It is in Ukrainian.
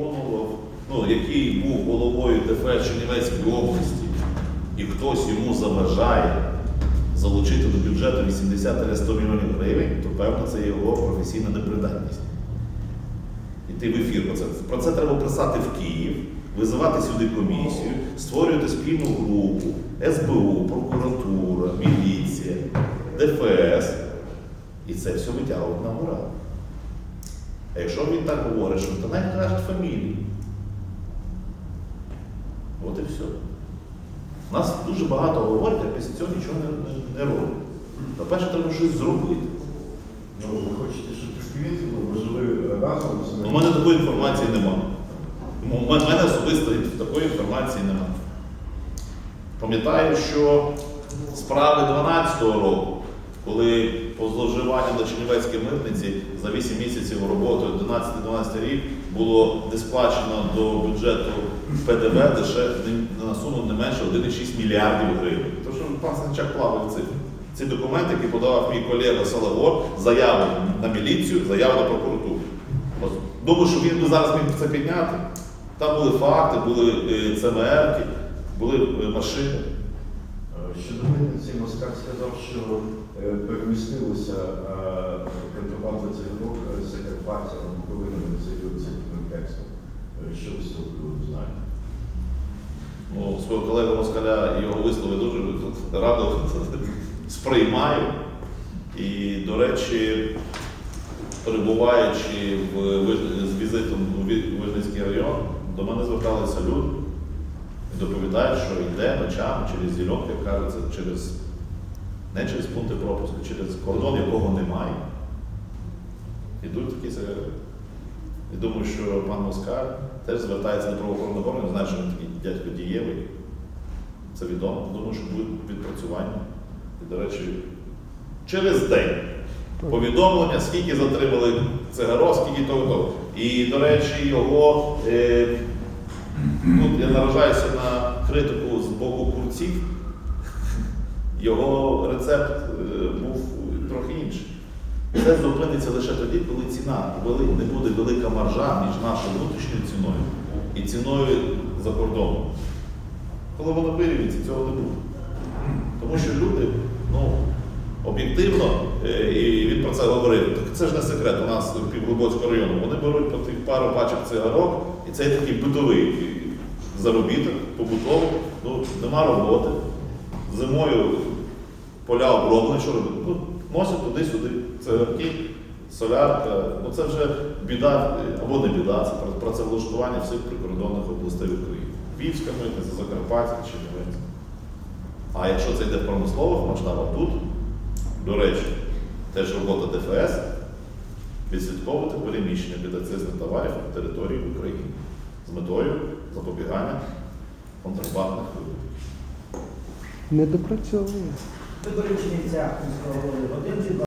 виконував, ну, який був головою ДФС Чернівецької області, і хтось йому заважає залучити до бюджету 80-100 мільйонів гривень, то певно це його професійна непридатність. Іти в ефір про це. Про це треба писати в Київ, визивати сюди комісію, створювати спільну групу, СБУ, прокуратура, міліція, ДФС. І це все витягувати на гора. А якщо він так говорить, що то навіть кажуть фамілії. От і все. Нас дуже багато говорять, а після цього нічого не, не, не роблять. По-перше, треба щось зробити. Ну, ви хочете, щоб підквітили, ви жили разом з У мене такої інформації немає. У мене мене особисто такої інформації немає. Пам'ятаю, що справи 12-го року, коли по зловживанню на Чернівецькій митниці за 8 місяців роботи 11-12 рік було не сплачено до бюджету ПДВ лише на суму не менше 1,6 мільярдів гривень. Тож пан Санчак плавав в цифрі. Ці документи, які подавав мій колега Салагор, заяву на міліцію, заяву на прокуратуру. Думаю, що він би зараз міг це підняти. Там були факти, були е, ЦМРки, були е, машини. Щодо митниці, Москаль сказав, що е, перемістилися контрабанда цигарок е, з Закарпаття на Буковину цим текстом. Е, Що ви з цього знаєте? Ну, свого колегу Москаля його вислови дуже радо сприймаю. І, до речі, перебуваючи в, з візитом у Вижницький район, до мене зверталися люди доповідають, що йде ночами через зільок, як кажеться, через, не через пункти пропуску, через кордон, якого немає. Ідуть такі сигарети. І думаю, що пан Москаль теж звертається до правоохоронного органу, знає, що він такий дядько дієвий. Це відомо. Думаю, що буде відпрацювання. І, до речі, через день повідомлення, скільки затримали цигаро, скільки того. І, до речі, його, е, ну, я наражаюся на критику з боку курців, його рецепт е, був трохи інший. Це зупиниться лише тоді, коли ціна не буде велика маржа між нашою внутрішньою ціною і ціною за кордоном. Коли воно вирівняться, цього не буде. Тому що люди, ну, об'єктивно, е, і він про це говорив, так це ж не секрет, у нас в Півглибоцькому району, вони беруть по тих пару пачок цигарок, і це такий битовий заробіток, побутовий, ну, нема роботи. Зимою поля оброблені, що робити? Ну, носять туди-сюди цигарки, солярка. Ну це вже біда, або не біда, це працевлаштування всіх прикордонних областей України. Львівська митниця, Закарпатська, Чернівецька. А якщо це йде в промислових масштабах, тут, до речі, теж робота ДФС відслідковувати переміщення підакцизних товарів на території України з метою запобігання контрабандних виборів. Не допрацьовує. Виборчий ця міського голови один чи два?